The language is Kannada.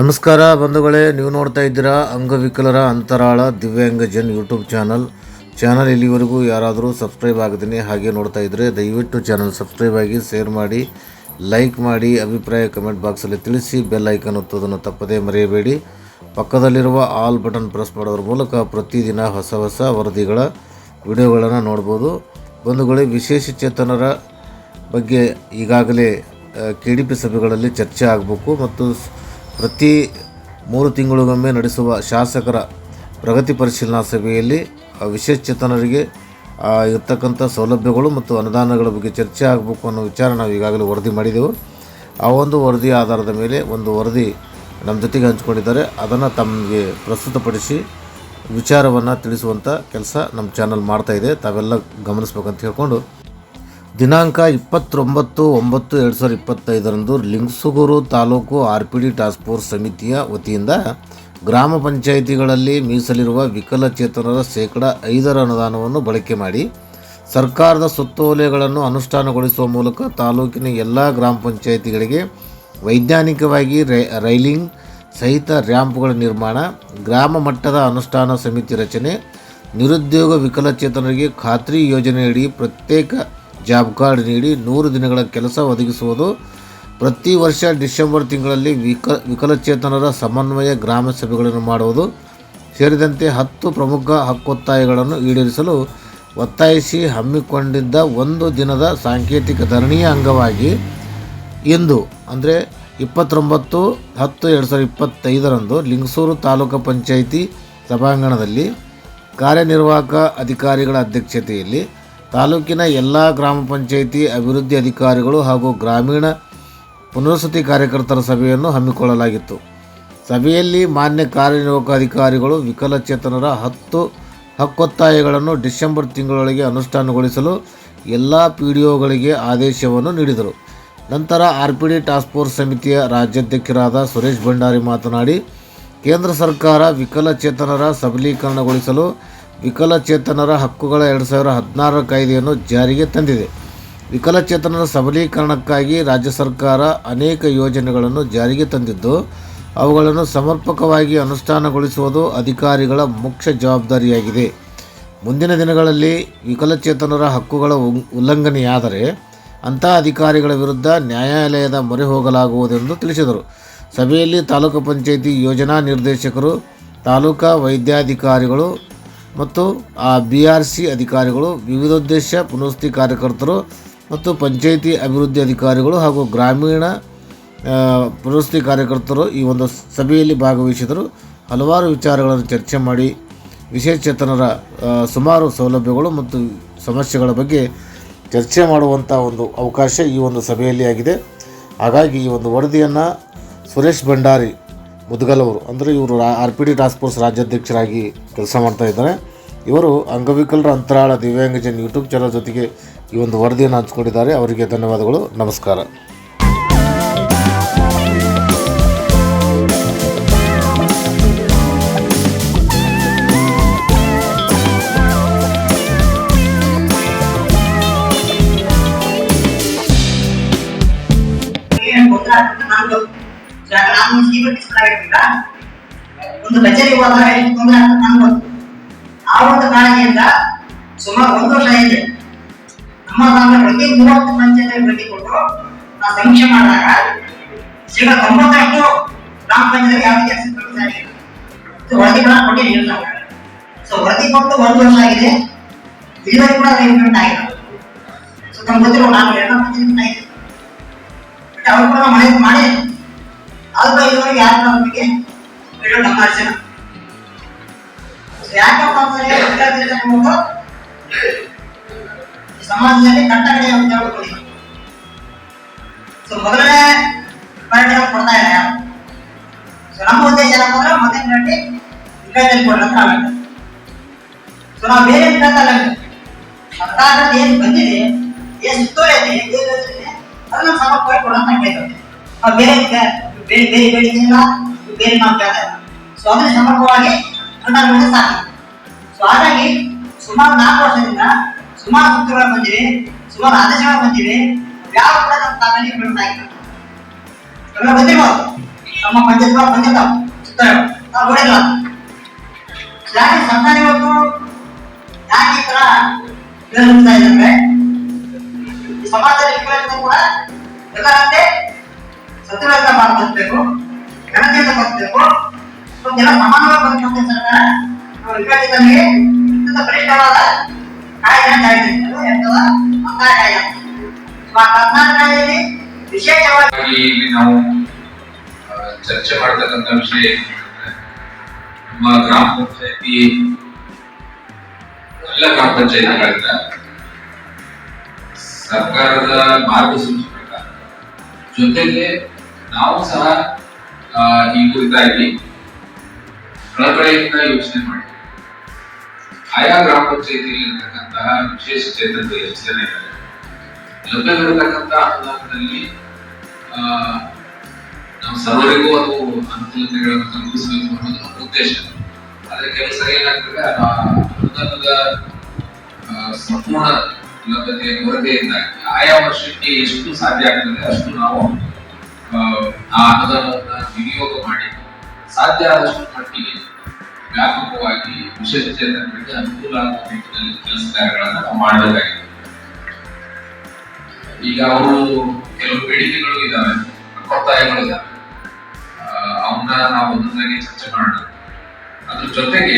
ನಮಸ್ಕಾರ ಬಂಧುಗಳೇ, ನೀವು ನೋಡ್ತಾ ಇದ್ದೀರಾ ಅಂಗವಿಕಲರ ಅಂತರಾಳ ದಿವ್ಯಾಂಗಜನ್ ಯೂಟ್ಯೂಬ್ ಚಾನಲ್. ಚಾನಲ್ ಇಲ್ಲಿವರೆಗೂ ಯಾರಾದರೂ ಸಬ್ಸ್ಕ್ರೈಬ್ ಆಗದೇ ಹಾಗೆ ನೋಡ್ತಾ ಇದ್ದರೆ ದಯವಿಟ್ಟು ಚಾನಲ್ ಸಬ್ಸ್ಕ್ರೈಬ್ ಆಗಿ, ಶೇರ್ ಮಾಡಿ, ಲೈಕ್ ಮಾಡಿ, ಅಭಿಪ್ರಾಯ ಕಮೆಂಟ್ ಬಾಕ್ಸಲ್ಲಿ ತಿಳಿಸಿ, ಬೆಲ್ ಐಕನ್ ಒತ್ತೋದನ್ನು ತಪ್ಪದೇ ಮರೆಯಬೇಡಿ. ಪಕ್ಕದಲ್ಲಿರುವ ಆಲ್ ಬಟನ್ ಪ್ರೆಸ್ ಮಾಡೋದ್ರ ಮೂಲಕ ಪ್ರತಿದಿನ ಹೊಸ ಹೊಸ ವರದಿಗಳ ವಿಡಿಯೋಗಳನ್ನು ನೋಡ್ಬೋದು. ಬಂಧುಗಳೇ, ವಿಶೇಷ ಚೇತನರ ಬಗ್ಗೆ ಈಗಾಗಲೇ ಕೆ ಡಿ ಪಿ ಸಭೆಗಳಲ್ಲಿ ಚರ್ಚೆ ಆಗಬೇಕು ಮತ್ತು ಪ್ರತಿ ಮೂರು ತಿಂಗಳಿಗೊಮ್ಮೆ ನಡೆಸುವ ಶಾಸಕರ ಪ್ರಗತಿ ಪರಿಶೀಲನಾ ಸಭೆಯಲ್ಲಿ ವಿಶೇಷಚೇತನರಿಗೆ ಇರ್ತಕ್ಕಂಥ ಸೌಲಭ್ಯಗಳು ಮತ್ತು ಅನುದಾನಗಳ ಬಗ್ಗೆ ಚರ್ಚೆ ಆಗಬೇಕು ಅನ್ನೋ ವಿಚಾರ ನಾವು ಈಗಾಗಲೇ ವರದಿ ಮಾಡಿದೆವು. ಆ ಒಂದು ವರದಿ ಆಧಾರದ ಮೇಲೆ ಒಂದು ವರದಿ ನಮ್ಮ ಜೊತೆಗೆ ಹಂಚ್ಕೊಂಡಿದ್ದಾರೆ. ಅದನ್ನು ತಮಗೆ ಪ್ರಸ್ತುತಪಡಿಸಿ ವಿಚಾರವನ್ನು ತಿಳಿಸುವಂಥ ಕೆಲಸ ನಮ್ಮ ಚಾನಲ್ ಇದೆ. ತಾವೆಲ್ಲ ಗಮನಿಸ್ಬೇಕಂತ ಹೇಳ್ಕೊಂಡು ದಿನಾಂಕ ಇಪ್ಪತ್ತೊಂಬತ್ತು ಒಂಬತ್ತು ಎರಡು ಸಾವಿರದ ಇಪ್ಪತ್ತೈದರಂದು Lingasugur taluk R P D task force ಸಮಿತಿಯ ವತಿಯಿಂದ ಗ್ರಾಮ ಪಂಚಾಯಿತಿಗಳಲ್ಲಿ ಮೀಸಲಿರುವ ವಿಕಲಚೇತನರ ಶೇಕಡ ಐದರ ಅನುದಾನವನ್ನು ಬಳಕೆ ಮಾಡಿ ಸರ್ಕಾರದ ಸುತ್ತೋಲೆಗಳನ್ನು ಅನುಷ್ಠಾನಗೊಳಿಸುವ ಮೂಲಕ ತಾಲೂಕಿನ ಎಲ್ಲ ಗ್ರಾಮ ಪಂಚಾಯಿತಿಗಳಿಗೆ ವೈಜ್ಞಾನಿಕವಾಗಿ ರೈಲಿಂಗ್ ಸಹಿತ ರ್ಯಾಂಪ್ಗಳ ನಿರ್ಮಾಣ, ಗ್ರಾಮ ಮಟ್ಟದ ಅನುಷ್ಠಾನ ಸಮಿತಿ ರಚನೆ, ನಿರುದ್ಯೋಗ ವಿಕಲಚೇತನರಿಗೆ ಖಾತ್ರಿ ಯೋಜನೆಯಡಿ ಪ್ರತ್ಯೇಕ ಜಾಬ್ ಕಾರ್ಡ್ ನೀಡಿ ನೂರು ದಿನಗಳ ಕೆಲಸ ಒದಗಿಸುವುದು. ಪ್ರತಿ ವರ್ಷ ಡಿಸೆಂಬರ್ ತಿಂಗಳಲ್ಲಿ ವಿಕ, ವಿಕಲಚೇತನರ ಸಮನ್ವಯ ಗ್ರಾಮ ಸಭೆಗಳನ್ನು ಮಾಡುವುದು. ಸೇರಿದಂತೆ ಹತ್ತು ಪ್ರಮುಖ ಹಕ್ಕೊತ್ತಾಯಗಳನ್ನು ಈಡೇರಿಸಲು ಒತ್ತಾಯಿಸಿ ಹಮ್ಮಿಕೊಂಡಿದ್ದ ಒಂದು ದಿನದ ಸಾಂಕೇತಿಕ ಧರಣಿಯ ಅಂಗವಾಗಿ ಇಂದು, ಅಂದರೆ ಇಪ್ಪತ್ತೊಂಬತ್ತು ಹತ್ತು ಎರಡು ಸಾವಿರದ ಇಪ್ಪತ್ತೈದರಂದು ಲಿಂಗಸೂರು ತಾಲೂಕು ಪಂಚಾಯಿತಿ ಸಭಾಂಗಣದಲ್ಲಿ ಕಾರ್ಯನಿರ್ವಾಹಕ ಅಧಿಕಾರಿಗಳ ಅಧ್ಯಕ್ಷತೆಯಲ್ಲಿ ತಾಲೂಕಿನ ಎಲ್ಲ ಗ್ರಾಮ ಪಂಚಾಯಿತಿ ಅಭಿವೃದ್ಧಿ ಅಧಿಕಾರಿಗಳು ಹಾಗೂ ಗ್ರಾಮೀಣ ಪುನರ್ವಸತಿ ಕಾರ್ಯಕರ್ತರ ಸಭೆಯನ್ನು ಹಮ್ಮಿಕೊಳ್ಳಲಾಗಿತ್ತು. ಸಭೆಯಲ್ಲಿ ಮಾನ್ಯ ಕಾರ್ಯನಿರ್ವಾಹಕ ಅಧಿಕಾರಿಗಳು ವಿಕಲಚೇತನರ ಹತ್ತು ಹಕ್ಕೊತ್ತಾಯಗಳನ್ನು ಡಿಸೆಂಬರ್ ತಿಂಗಳೊಳಗೆ ಅನುಷ್ಠಾನಗೊಳಿಸಲು ಎಲ್ಲ ಪಿ ಡಿ ಒಗಳಿಗೆ ಆದೇಶವನ್ನು ನೀಡಿದರು. ನಂತರ R P D task force ಸಮಿತಿಯ ರಾಜ್ಯಾಧ್ಯಕ್ಷರಾದ ಸುರೇಶ್ ಭಂಡಾರಿ ಮಾತನಾಡಿ, ಕೇಂದ್ರ ಸರ್ಕಾರ ವಿಕಲಚೇತನರ ಸಬಲೀಕರಣಗೊಳಿಸಲು ವಿಕಲಚೇತನರ ಹಕ್ಕುಗಳ ಎರಡು ಸಾವಿರ ಹದಿನಾರರ ಕಾಯ್ದೆಯನ್ನು ಜಾರಿಗೆ ತಂದಿದೆ. ವಿಕಲಚೇತನರ ಸಬಲೀಕರಣಕ್ಕಾಗಿ ರಾಜ್ಯ ಸರ್ಕಾರ ಅನೇಕ ಯೋಜನೆಗಳನ್ನು ಜಾರಿಗೆ ತಂದಿದ್ದು, ಅವುಗಳನ್ನು ಸಮರ್ಪಕವಾಗಿ ಅನುಷ್ಠಾನಗೊಳಿಸುವುದು ಅಧಿಕಾರಿಗಳ ಮುಖ್ಯ ಜವಾಬ್ದಾರಿಯಾಗಿದೆ. ಮುಂದಿನ ದಿನಗಳಲ್ಲಿ ವಿಕಲಚೇತನರ ಹಕ್ಕುಗಳ ಉಲ್- ಉಲ್ಲಂಘನೆಯಾದರೆ ಅಂಥ ಅಧಿಕಾರಿಗಳ ವಿರುದ್ಧ ನ್ಯಾಯಾಲಯದ ಮೊರೆ ಹೋಗಲಾಗುವುದೆಂದು ತಿಳಿಸಿದರು. ಸಭೆಯಲ್ಲಿ ತಾಲೂಕು ಪಂಚಾಯಿತಿ ಯೋಜನಾ ನಿರ್ದೇಶಕರು, ತಾಲೂಕಾ ವೈದ್ಯಾಧಿಕಾರಿಗಳು ಮತ್ತು ಆ ಬಿ ಆರ್ ಸಿ ಅಧಿಕಾರಿಗಳು, ವಿವಿಧೋದ್ದೇಶ ಪುನರ್ವಸತಿ ಕಾರ್ಯಕರ್ತರು ಮತ್ತು ಪಂಚಾಯಿತಿ ಅಭಿವೃದ್ಧಿ ಅಧಿಕಾರಿಗಳು ಹಾಗೂ ಗ್ರಾಮೀಣ ಪುನಸ್ತಿ ಕಾರ್ಯಕರ್ತರು ಈ ಒಂದು ಸಭೆಯಲ್ಲಿ ಭಾಗವಹಿಸಿದರು. ಹಲವಾರು ವಿಚಾರಗಳನ್ನು ಚರ್ಚೆ ಮಾಡಿ ವಿಶೇಷಚೇತನರ ಸುಮಾರು ಸೌಲಭ್ಯಗಳು ಮತ್ತು ಸಮಸ್ಯೆಗಳ ಬಗ್ಗೆ ಚರ್ಚೆ ಮಾಡುವಂಥ ಒಂದು ಅವಕಾಶ ಈ ಒಂದು ಸಭೆಯಲ್ಲಿ ಆಗಿದೆ. ಹಾಗಾಗಿ ಈ ಒಂದು ವರದಿಯನ್ನು ಸುರೇಶ್ ಭಂಡಾರಿ ಮುದ್ಗಲವರು ಅಂದರೆ ಇವರು R P D task force ರಾಜ್ಯಾಧ್ಯಕ್ಷರಾಗಿ ಕೆಲಸ ಮಾಡ್ತಾ ಇದ್ದಾರೆ. ಇವರು ಅಂಗವಿಕಲರ ಅಂತರಾಳ ದಿವ್ಯಾಂಗಜನ್ ಯೂಟ್ಯೂಬ್ ಚಾನಲ್ ಜೊತೆಗೆ ಈ ಒಂದು ವರದಿಯನ್ನು ಹಂಚ್ಕೊಂಡಿದ್ದಾರೆ. ಅವರಿಗೆ ಧನ್ಯವಾದಗಳು. ನಮಸ್ಕಾರ. ನಾನು ಇಷ್ಟ ಒಂದು ಕಚೇರಿ ಹೋದಾಗ ಎಷ್ಟು ತೊಂದರೆ ಆ ಒಂದು ಕಾರಣದಿಂದ ಸುಮಾರು ಒಂದು ವರ್ಷ ಇದೆ ನಮ್ಮ ಗ್ರಾಮದ ಪ್ರತಿ ಮೂವತ್ತು ಪಂಚಾಯತ್ ಭೇಟಿ ಕೊಟ್ಟು ನಾನು ಸಮೀಕ್ಷೆ ಮಾಡಿದಾಗ ಶೇಕ ತೊಂಬತ್ತಷ್ಟು ಗ್ರಾಮ ಪಂಚಾಯತ್ ಯಾವ ಅಕ್ಸೆಪ್ಟ್ ಮಾಡ್ತಾ ಕೂಡ ನಾವು ಸೊ ವರದಿ ಕೊಟ್ಟು ಒಂದು ವರ್ಷ ಆಗಿದೆ. ಇಲ್ಲಿವರೆಗೂ ಕೂಡ ಇಂಪ್ಲಿಮೆಂಟ್ ಆಗಿಲ್ಲ. ಸೊ ತಮ್ಗೆ ಗೊತ್ತಿರೋ ನಾನು ಎಲ್ಲ ಪಂಚಾಯತ್ ಆಗಿದೆ ಅವ್ರು ಕೂಡ ಮನೆ ಮಾಡಿ ಅಲ್ಪ ಇದುವರೆಗೆ ಯಾರು ನಮಗೆ? ಹೇಳೋ ನಮ್ಮ ಅರ್ಚನ ಯಾಕಪ್ಪ ಅಂತಂದ್ರೆ ವಿದ್ಯಾರ್ಥಿಗಳು ಈ ಸಮಾಜದಲ್ಲಿ ಕಟ್ಟಕಡೆ ಅಂತ ಹೇಳ್ಕೊಳ್ಳಿ ಸೊ ಮೊದಲನೇ ಪರಿಣಾಮ ಕೊಡ್ತಾ ಇಲ್ಲ ಸೊ ನಮ್ಮ ಉದ್ದೇಶ ಏನಪ್ಪ ಅಂದ್ರೆ ಗಂಟೆ ವಿದ್ಯಾರ್ಥಿ ಅಂತ ನಾವು ಸೊ ನಾವು ಬೇರೆ ಕೇಳ್ತಲ್ಲ ಸರ್ಕಾರದಲ್ಲಿ ಏನು ಬಂದಿದೆ ಏನು ಸುತ್ತೋಲೆ ಇದೆ, ಏನು ಅದನ್ನ ಸಮರ್ಪಕ ಕೊಡಂತ ಕೇಳ್ತೇವೆ ನಾವು ಬೇರೆ ಬೇರೆ ಬೇರೆ ಬೇಡಿಕೆ ಇಲ್ಲ ಬೇರೆ ಕೇಳ್ತಾ ಇಲ್ಲ ಸೊ ಅದನ್ನ ಸಮರ್ಪಕವಾಗಿ ಅನುದಾನವನ್ನು ಸಾಕಿ ಸೊ ಹಾಗಾಗಿ ಸುಮಾರು ನಾಲ್ಕು ವರ್ಷದಿಂದ ಸುಮಾರು ಸುತ್ತುಗಳು ಬಂದಿವೆ ಸುಮಾರು ಆದೇಶಗಳು ಬಂದಿವೆ ಯಾವ ಕೂಡ ನಮ್ಮ ಇಲ್ಲ ಎಲ್ಲ ಬಂದಿರ್ಬೋದು ನಮ್ಮ ಪಂಚಾಯತ್ ಬಂದಿರ್ತಾವ ಸುತ್ತಗಳು ನಾವು ನೋಡಿಲ್ಲ ಯಾಕೆ ಸರ್ಕಾರ ಇವತ್ತು ಯಾಕೆ ಈ ತರ ನಿರ್ವಹಿಸ್ತಾ ಇದ್ದಾರೆ ಸಮಾಜದಲ್ಲಿ ಕೂಡ ಎಲ್ಲರಂತೆ ಸತ್ಯವೇದ ಮಾಡ್ತಿರ್ಬೇಕು ಜನತೆಯಿಂದ ಒಂದು ಜನ ಸಮಾನವಾಗಿ ಬದುಕುವಂತೆ ಸರ್ಕಾರ. ವಿಕಲತೆಗಳಿಗೆ ಅತ್ಯಂತ ಬಲಿಷ್ಠವಾದ ವಿಶೇಷವಾಗಿ ಇಲ್ಲಿ ನಾವು ಚರ್ಚೆ ಮಾಡತಕ್ಕಂತ ವಿಷಯ ನಮ್ಮ ಗ್ರಾಮ ಪಂಚಾಯತಿ, ಎಲ್ಲ ಗ್ರಾಮ ಪಂಚಾಯತಿಗಳಿಂದ ಸರ್ಕಾರದ ಮಾರ್ಗಸೂಚಿ ಜೊತೆಗೆ ನಾವು ಸಹ ಈ ಕುರಿತಾಗಿ ಕಳಕಳಿಯಿಂದ ಯೋಚನೆ ಮಾಡಿ. ಆಯಾ ಗ್ರಾಮ ಪಂಚಾಯತಿಯಲ್ಲಿ ಇರತಕ್ಕಂತಹ ವಿಶೇಷ ಚೇತನದ ಯೋಚನೆ ಲಭ್ಯವಿರತಕ್ಕಂಥ ಅನುದಾನದಲ್ಲಿ ನಮ್ಮ ಸರ್ವರಿಗೂ ಅದು ಅನುಕೂಲತೆಗಳನ್ನು ತಲುಪಿಸಬೇಕು ಅನ್ನೋದು ನಮ್ಮ ಉದ್ದೇಶ. ಆದರೆ ಕೆಲಸ ಏನಾಗ್ತದೆ ಅನುದಾನದ ಸಂಪೂರ್ಣ ಲಭ್ಯತೆಯ ಕೊರತೆಯಿಂದಾಗಿ ಆಯಾ ವರ್ಷಕ್ಕೆ ಎಷ್ಟು ಸಾಧ್ಯ ಆಗ್ತದೆ ಅಷ್ಟು ನಾವು ಆ, ಅನುದಾನವನ್ನ ವಿನಿಯೋಗ ಮಾಡಿ ಸಾಧ್ಯ ಆದಷ್ಟು ಮಟ್ಟಿಗೆ ವ್ಯಾಪಕವಾಗಿ ವಿಶೇಷ ಚೇತನರಿಗೆ ಅನುಕೂಲ ಆಗುವ ನಿಟ್ಟಿನಲ್ಲಿ ಕೆಲಸ ಕಾರ್ಯಗಳನ್ನ ನಾವು ಮಾಡಬೇಕಾಗಿದೆ. ಈಗ ಅವರು ಕೆಲವು ಬೇಡಿಕೆಗಳು ಇದ್ದಾವೆ ಒತ್ತಾಯಗಳು ಇದ್ದಾವೆ. ಅವನ್ನ ನಾವು ಒಂದೊಂದಾಗಿ ಚರ್ಚೆ ಮಾಡೋಣ ಅದ್ರ ಜೊತೆಗೆ